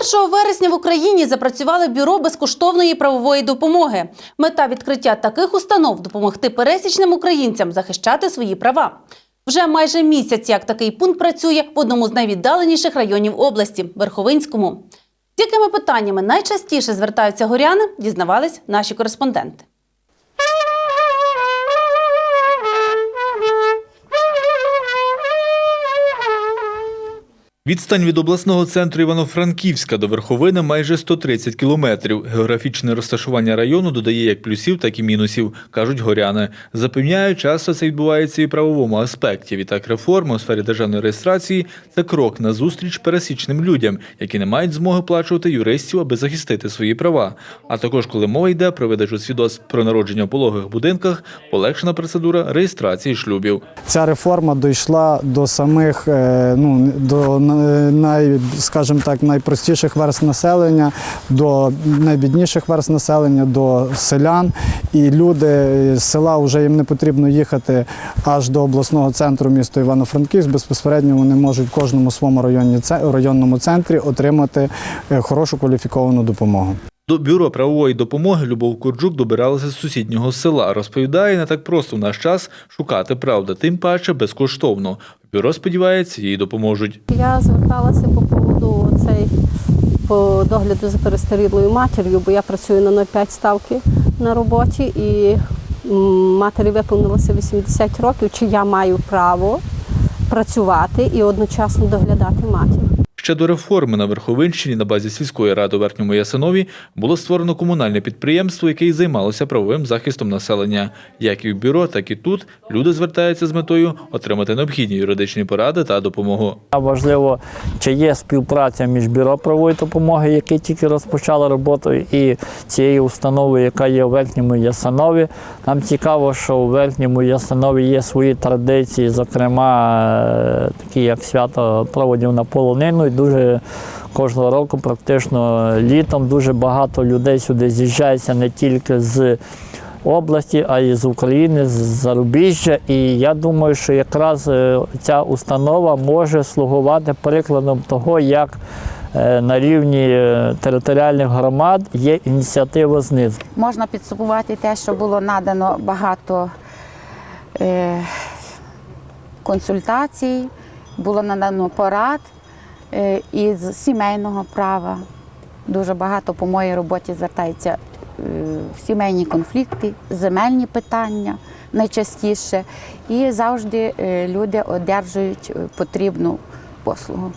1 вересня в Україні запрацювали бюро безкоштовної правової допомоги. Мета відкриття таких установ допомогти пересічним українцям захищати свої права. Вже майже місяць, як такий пункт працює в одному з найвіддаленіших районів області Верховинському. З якими питаннями найчастіше звертаються горяни, дізнавались наші кореспонденти. Відстань від обласного центру Івано-Франківська до Верховини майже 130 кілометрів. Географічне розташування району додає як плюсів, так і мінусів, кажуть горяни. Запевняють, часто це відбувається і в правовому аспекті. Відтак реформи у сфері державної реєстрації це крок на зустріч пересічним людям, які не мають змоги плачувати юристів, аби захистити свої права. А також, коли мова йде про видачу свідоцтв про народження в пологових будинках, полегшена процедура реєстрації шлюбів. Ця реформа дійшла до самих е, ну до най, скажімо так, найпростіших верст населення, до найбідніших верст населення, до селян. І люди з села вже їм не потрібно їхати аж до обласного центру міста Івано-Франківськ. Безпосередньо вони можуть в кожному своєму районному центрі отримати е, хорошу кваліфіковану допомогу. До бюро правової допомоги Любов Курджук добиралася з сусіднього села. Розповідає, не так просто в наш час шукати правду, тим паче безкоштовно. Бюро сподівається, їй допоможуть. Я зверталася по поводу цей по догляду за перестарілою матір'ю, бо я працюю на 0,5 ставки на роботі, і матері виповнилося 80 років. Чи я маю право працювати і одночасно доглядати матір? Ще до реформи на Верховинщині на базі сільської ради у Верхньому Ясинові було створено комунальне підприємство, яке й займалося правовим захистом населення. Як і в бюро, так і тут люди звертаються з метою отримати необхідні юридичні поради та допомогу. Важливо, чи є співпраця між бюро правової допомоги, яке тільки розпочало роботу, і цією установою, яка є у Верхньому Ясанові. Нам цікаво, що у Верхньому Ясанові є свої традиції, зокрема, е, такі як свято проводів на полонину. Дуже кожного року, практично літом, дуже багато людей сюди з'їжджається не тільки з області, а й з України, з зарубіжжя. І я думаю, що якраз е, ця установа може слугувати прикладом того, як е, на рівні е, територіальних громад є ініціатива знизу. Можна підсумувати те, що було надано багато консультацій, було надано порад із сімейного права. Дуже багато по моїй роботі звертається е, сімейні конфлікти, земельні питання найчастіше. І завжди е, люди одержують е, потрібну послугу.